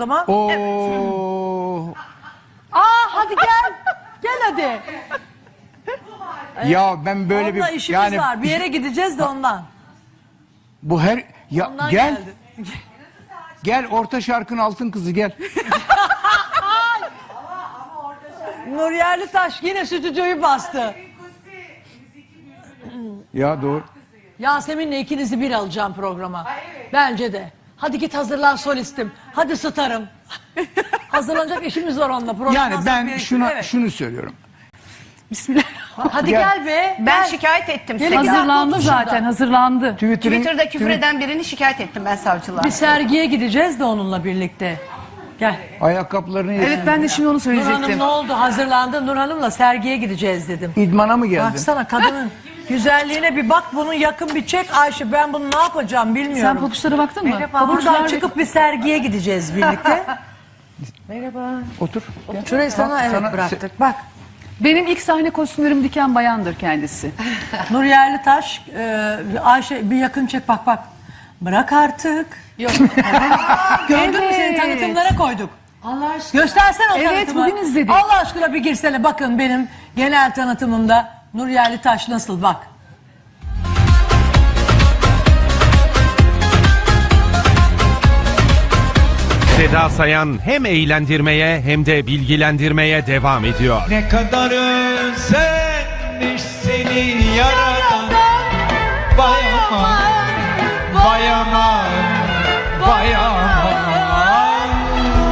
zaman. Oo. Aa hadi gel. Gel hadi. Ya ben böyle Onunla bir işimiz yani var. Bir yere gideceğiz de ondan. bu her ya Ondan gel geldi. gel orta şarkın altın kızı gel. Nur Yerlitaş yine stüdyoyu bastı. Ya doğru. Yasemin'le ikinizi bir alacağım programa. Bence de. Hadi git hazırlan solistim. Hadi starım. Hazırlanacak işimiz var onunla. Program Yani ben şuna Evet. şunu söylüyorum. Bismillah. Hadi Gel. gel be. Ben gel. şikayet ettim. Sekiz- gel. Hazırlandı zaten hazırlandı. Twitter'ın Twitter'da küfür Twitter- eden birini şikayet ettim ben savcılığa. Bir sergiye gideceğiz de onunla birlikte. Gel. ayakkabılarını Evet yesin. ben de şimdi onu Nur Hanım söyleyecektim. ne oldu? Hazırlandı. Nur Hanım'la sergiye gideceğiz dedim. İdmana mı geldin? Baksana kadının güzelliğine bir bak bunun yakın bir çek Ayşe. Ben bunu ne yapacağım Sen bilmiyorum. pabuçlara baktın mı? Buradan Pabuçlar çıkıp bir sergiye gideceğiz birlikte. Otur. Şurayı sana evet sana- bıraktık. Bak benim ilk sahne kostümlerimi diken bayandır kendisi. Nur Yerlitaş, e, Ayşe bir yakın çek bak bak. Bırak artık. Yok. Gördün mü seni Evet. tanıtımlara koyduk. Allah aşkına. Göstersene o Evet, tanıtımı. bugün izledik. Allah aşkına bir girsene bakın benim genel tanıtımımda Nur Yerlitaş nasıl? Bak. Seda Sayan hem eğlendirmeye hem de bilgilendirmeye devam ediyor. Ne kadar özlenmiş seni yaradan Vay aman, vay aman, vay aman,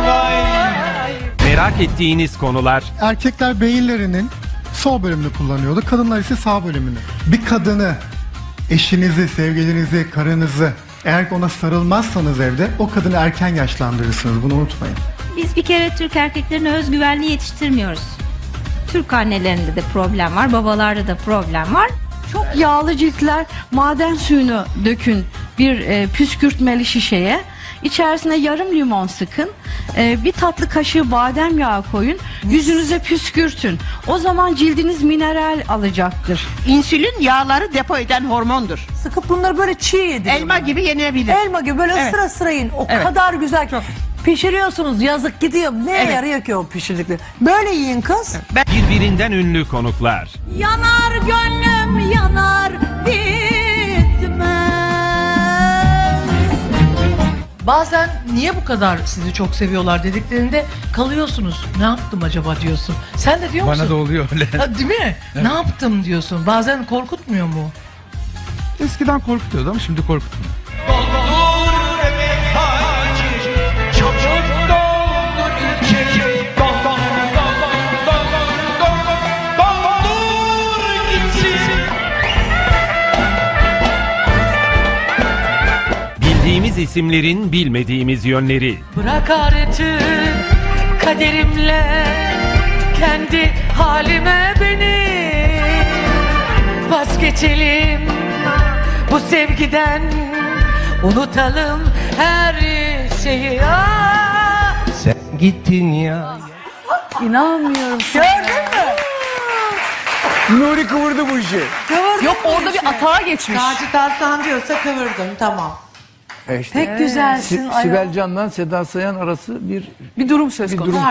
vay. Merak ettiğiniz konular, erkekler beyinlerinin sol bölümünü kullanıyordu. Kadınlar ise sağ bölümünü. Bir kadını, eşinizi, sevgilinizi, karınızı eğer ona sarılmazsanız evde o kadını erken yaşlandırırsınız. Bunu unutmayın. Biz bir kere Türk erkeklerine özgüvenli yetiştirmiyoruz. Türk annelerinde de problem var, babalarda da problem var. Çok yağlı ciltler maden suyunu dökün bir e, püskürtmeli şişeye. İçerisine yarım limon sıkın. E, bir tatlı kaşığı badem yağı koyun. Yüzünüze püskürtün. O zaman cildiniz mineral alacaktır. İnsülin yağları depo eden hormondur. Sıkıp bunları böyle çiğ yedin. Elma gibi yenilebilir. Elma gibi böyle ısıra ısıra yiyin. O Evet. kadar güzel ki. Pişiriyorsunuz yazık gidiyor. Neye Evet. yarıyor ki o pişirdikleri? Böyle yiyin kız. birbirinden ünlü konuklar, Yanar gönlüm Bazen niye bu kadar sizi çok seviyorlar dediklerinde kalıyorsunuz. Ne yaptım acaba diyorsun. Sen de diyor musun? Bana da oluyor öyle Ha, değil mi? Ne yaptım diyorsun. Bazen korkutmuyor mu? Eskiden korkutuyordu ama şimdi korkutmuyor bildiğimiz isimlerin bilmediğimiz yönleri, Bırak artık kaderimle kendi halime beni vazgeçelim bu sevgiden unutalım her şeyi Ah! Sen gittin ya İnanmıyorum. Nuri kıvırdı bu işi. Yok orada bir atağa geçmiş. Sacit Aslan diyorsa kıvırdım tamam. E işte. Pek güzelsin. Si- ayol. Sibel Can'dan Seda Sayan arası bir Bir durum söz konusu. durum.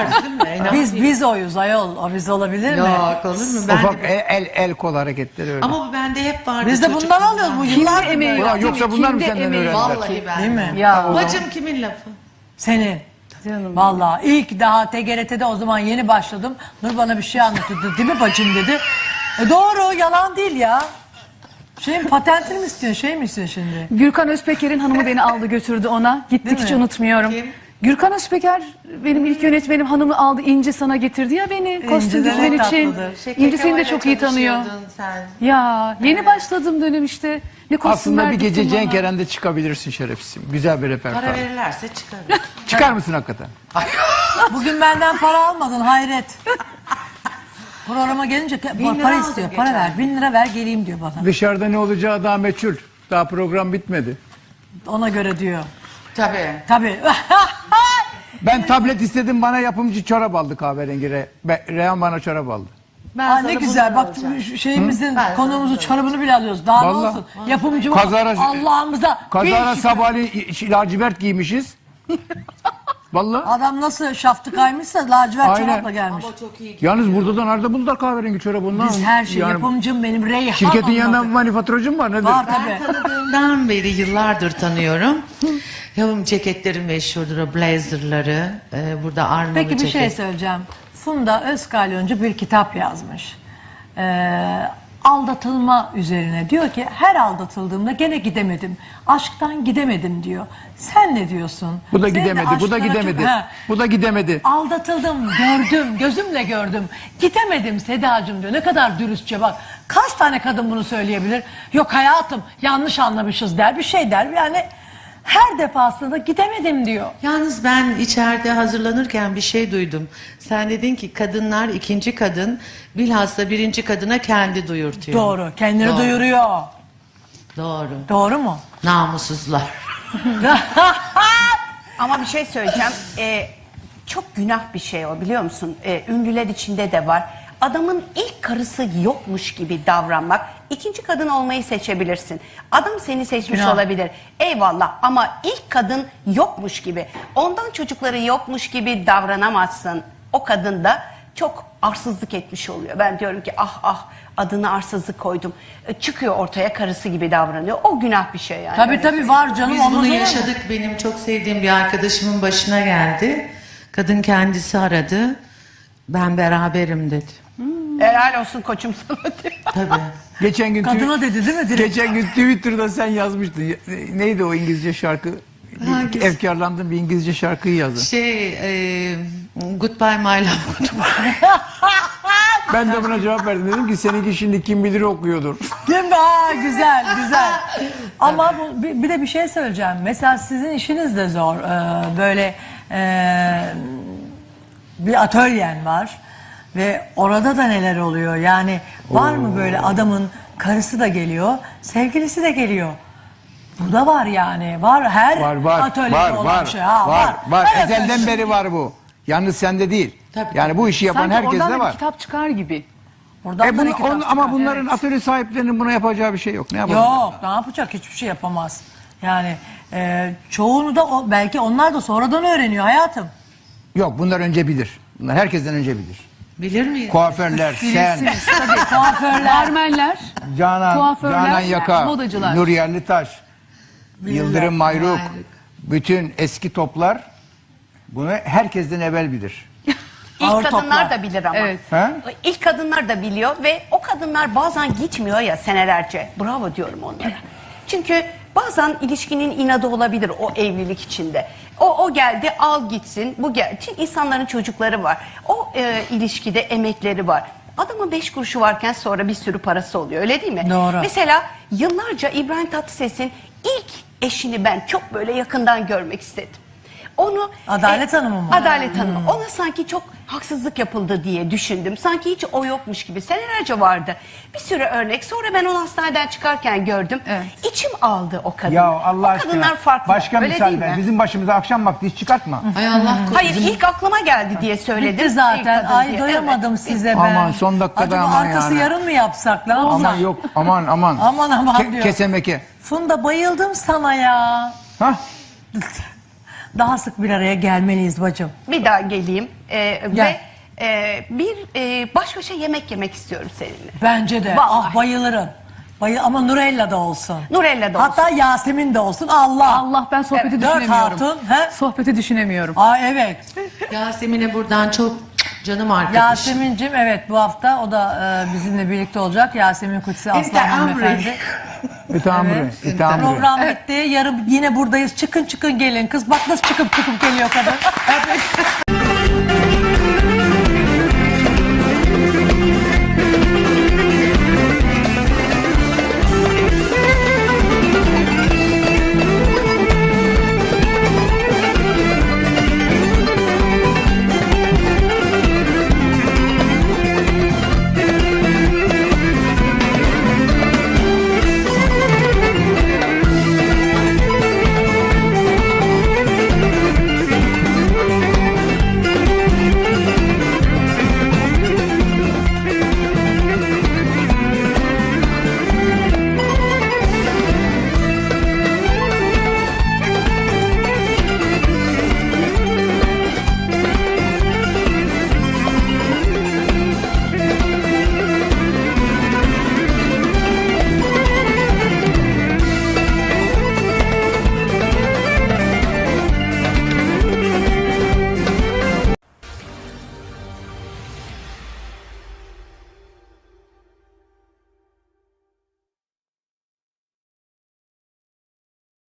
Biz biz oyuz ayol. O biz olabilir mi? Yok olur mu? Ben ufak el, el, el kol hareketleri öyle. Ama bu bende hep vardı. Biz de bundan alıyoruz bu yıllar emeği Ulan var? yoksa bunlar mı Kimde senden emeği öğrendiler? var? Vallahi ben. Değil mi? Ya Bacım kimin lafı? Senin. Canım. Vallahi ilk daha TGRT'de o zaman yeni başladım. Nur bana bir şey anlatıyordu. Değil mi bacım dedi. E doğru yalan değil ya. Şey mi patentini mi istiyorsun şey mi istiyorsun şimdi? Gürkan Özpeker'in hanımı beni aldı götürdü ona. Gittik Değil hiç mi? unutmuyorum. Kim? Gürkan Özpeker benim ilk yönetmenim hanımı aldı İnci sana getirdi ya beni kostüm de düzmen çok için. tatlıdır. İnci seni de çok iyi tanıyor. Sen. Ya yeni başladım dönem işte. Ne kostümler Aslında bir gece diktim Cenk bana. Eren'de çıkabilirsin şerefsizim. Güzel bir repertuar. Para verirlerse çıkarım. Çıkar mısın hakikaten? Bugün benden para almadın hayret. Programa gelince ke- Bin lira para aldım istiyor. Para geçen ver. Bin lira ver geleyim diyor bana. Dışarıda ne olacağı daha meçhul. Daha program bitmedi. Ona göre diyor. Tabii. Tabii. Ben tablet istedim bana yapımcı çorap aldı kahverengi. Re, Be- Reyhan bana çorap aldı. Ben Aa, sana ne güzel. bundan Bak alacağım. şu şeyimizin Ben konuğumuzu sana çorabını bile alıyoruz. Daha ne Vallahi. olsun? Yapımcı Kazara- Allah'ımıza. Kazara bir- sabahleyin i- lacivert giymişiz. Vallahi. Adam nasıl şaftı kaymışsa lacivert Aynen. çorapla gelmiş. Yalnız burada da nerede buldular kahverengi çorabı ondan? Biz her şey Yani yapımcım benim Reyhan Şirketin yanında anladı. manifaturacı mı var nedir? Var Ben tabii. tanıdığımdan beri yıllardır tanıyorum. Yavrum ceketleri meşhurdur, o blazerları. Ee, burada armalı Peki bir ceket. şey söyleyeceğim. Funda Özkalyoncu bir kitap yazmış. Ee, aldatılma üzerine. Diyor ki her aldatıldığımda gene gidemedim. Aşktan gidemedim diyor. Sen ne diyorsun? Bu da Senin de gidemedi, bu da aşklara çok- gidemedi. Ha. Bu da gidemedi. Aldatıldım, gördüm, gözümle gördüm. Gidemedim Sedacığım diyor. Ne kadar dürüstçe bak. Kaç tane kadın bunu söyleyebilir? Yok hayatım yanlış anlamışız der, bir şey der. Yani her defasında gidemedim diyor. Yalnız ben içeride hazırlanırken bir şey duydum. Sen dedin ki kadınlar ikinci kadın bilhassa birinci kadına kendi duyurtuyor. Doğru, kendini Doğru. duyuruyor. Doğru. Doğru mu? Namussuzlar. Ama bir şey söyleyeceğim. Ee, çok günah bir şey o biliyor musun? Ee, ünlüler içinde de var. Adamın ilk karısı yokmuş gibi davranmak. İkinci kadın olmayı seçebilirsin. Adam seni seçmiş Günah. olabilir. Eyvallah ama ilk kadın yokmuş gibi. Ondan çocukları yokmuş gibi davranamazsın. O kadın da çok arsızlık etmiş oluyor. Ben diyorum ki ah ah adını arsızlık koydum. Ee, Çıkıyor ortaya karısı gibi davranıyor. O günah bir şey yani. Tabii tabii var canım. Biz bunu yaşadık. Benim çok sevdiğim bir arkadaşımın başına geldi. Kadın kendisi aradı. Ben beraberim dedi. Helal olsun koçum sana diyor. Tabii. Geçen gün Kadına dedi değil mi direkt? Geçen gün Twitter'da sen yazmıştın. Neydi o İngilizce şarkı? Hangisi? Efkarlandın bir İngilizce şarkıyı yazdın. Şey, e, goodbye my love. goodbye. Ben de buna cevap verdim. Dedim ki seninki şimdi kim bilir okuyordur. Değil mi? Aa, güzel güzel. Ama bu, bir, bir de bir şey söyleyeceğim. Mesela sizin işiniz de zor. Ee, böyle e, bir atölyen var. Ve orada da neler oluyor? Yani var mı böyle adamın karısı da geliyor, sevgilisi de geliyor. Bu da var yani. Var her Var var atölyede var olan var, şey. Ha, var var. Her Ezelden beri var bu. Yalnız sende değil. Tabii, yani bu işi yapan Sanki herkeste oradan da bir var. kitap çıkar gibi. Oradan E da bunu, kitap on- ama bunların evet. atölye sahiplerinin buna yapacağı bir şey yok. Ne yapalım? Yok ne yapacak hiçbir şey yapamaz. Yani e, çoğunu da o, belki onlar da sonradan öğreniyor hayatım. Yok bunlar önce bilir. Bunlar herkesten önce bilir. Bilir miyim? Kuaförler, sen, Bilirsiniz tabii. Kuaförler, barmenler, Canan, Kuaförler, Canan Yaka, modacılar. Nur Yerlitaş, Yıldırım Mayruk, Mayruk. bütün eski toplar bunu herkesten evvel bilir. İlk Ağır kadınlar toplar. da bilir ama. Evet. He? İlk kadınlar da biliyor ve o kadınlar bazen gitmiyor ya senelerce. Bravo diyorum onlara. Çünkü bazen ilişkinin inadı olabilir o evlilik içinde. O, o geldi al gitsin. Bu gel. Çünkü insanların çocukları var. O e, ilişkide emekleri var. Adamın beş kuruşu varken sonra bir sürü parası oluyor öyle değil mi? Doğru. Mesela yıllarca İbrahim Tatlıses'in ilk eşini ben çok böyle yakından görmek istedim. Onu Adalet Hanım'ı mı? Adalet Hanım'ı. Ona sanki çok haksızlık yapıldı diye düşündüm. Sanki hiç o yokmuş gibi. Senelerce vardı. Bir sürü örnek. Sonra ben onu hastaneden çıkarken gördüm. Evet. İçim aldı o kadın. Ya Allah o aşkına. kadınlar farklı. Başka Öyle misal değil ver. mi? Bizim başımıza akşam vakti hiç çıkartma. Ay Allah korusun. Hayır ilk aklıma geldi diye söyledim. Bitti İlk zaten. kadın Ay diye. doyamadım Evet. size ben. Aman, son dakikada Acaba aman arkası yani. yarın mı yapsak? Ne yapsak? aman yok aman aman. Aman aman Ke- diyor. kesemeke. Funda bayıldım sana ya. Hah? Daha sık bir araya gelmeliyiz bacım. Bir daha geleyim. Ee, Gel. ve e, bir e, baş başa yemek yemek istiyorum seninle. Bence de. Vallahi. Ah bayılırım. Bayı ama Nurella da olsun. Nurella da Hatta Yasemin de olsun. Allah. Allah ben sohbeti Evet, dört düşünemiyorum. hatun, he? Sohbeti düşünemiyorum. Aa evet. Yasemin'e buradan çok canım arkadaşım. Yasemin'cim evet bu hafta o da e, bizimle birlikte olacak. Yasemin Kutsi Aslan hanımefendi. İtamri. Evet. İtamri. Program bitti. Yarın yine buradayız. Çıkın çıkın gelin. Kız bak nasıl çıkıp çıkıp geliyor kadın.